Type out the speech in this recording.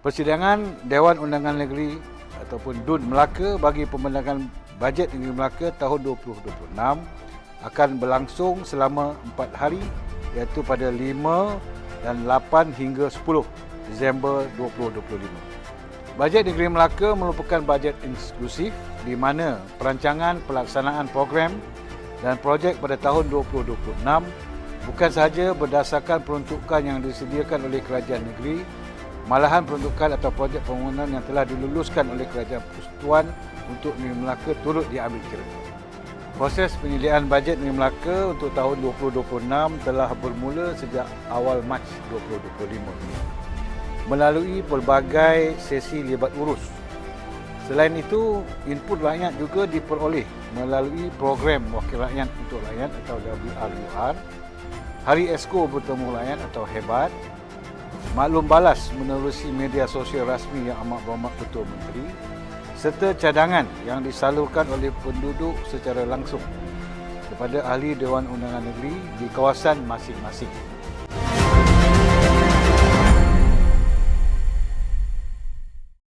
Persidangan Dewan Undangan Negeri ataupun DUN Melaka bagi pembendakan bajet Negeri Melaka tahun 2026 akan berlangsung selama 4 hari iaitu pada 5 dan 8 hingga 10 Disember 2025. Bajet Negeri Melaka merupakan bajet inklusif di mana perancangan pelaksanaan program dan projek pada tahun 2026 bukan sahaja berdasarkan peruntukan yang disediakan oleh kerajaan negeri malahan peruntukan atau projek pembangunan yang telah diluluskan oleh kerajaan persekutuan untuk Negeri Melaka turut diambil kira. Proses penyediaan bajet Negeri Melaka untuk tahun 2026 telah bermula sejak awal Mac 2025 ini melalui pelbagai sesi libat urus. Selain itu, input rakyat juga diperoleh melalui program Wakil Rakyat untuk Rakyat atau WRUR, Hari Esko Bertemu Rakyat atau HEBAT, maklum balas menerusi media sosial rasmi yang amat berhormat Ketua Menteri, serta cadangan yang disalurkan oleh penduduk secara langsung kepada ahli Dewan Undangan Negeri di kawasan masing-masing.